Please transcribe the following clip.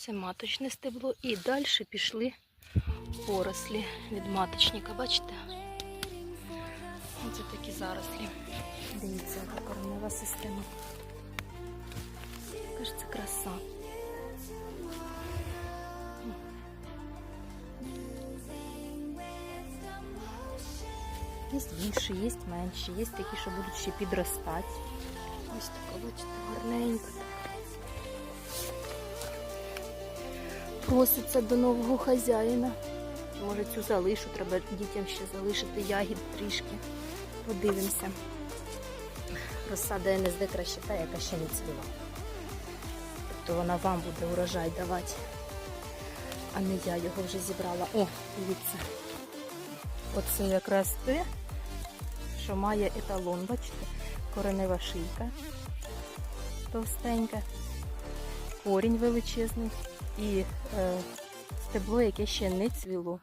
Це маточне стебло. І далі пішли порослі від маточника. Бачите? Оце такі зарослі. Дивіться, яка коренева система. Це краса. Є більші, є менші, є такі, що будуть ще підростати. Ось така, бачите, гарненька. Проситься до нового хазяїна. Може цю залишу, треба дітям ще залишити ягід трішки. Подивимося. Розсада НСД краще та, яка ще не цвіла. Тобто вона вам буде урожай давати, а не я його вже зібрала. О, дивіться. Оце якраз те, що має еталон, бачите? Коренева шийка товстенька, корінь величезний і е, стебло, яке ще не цвіло.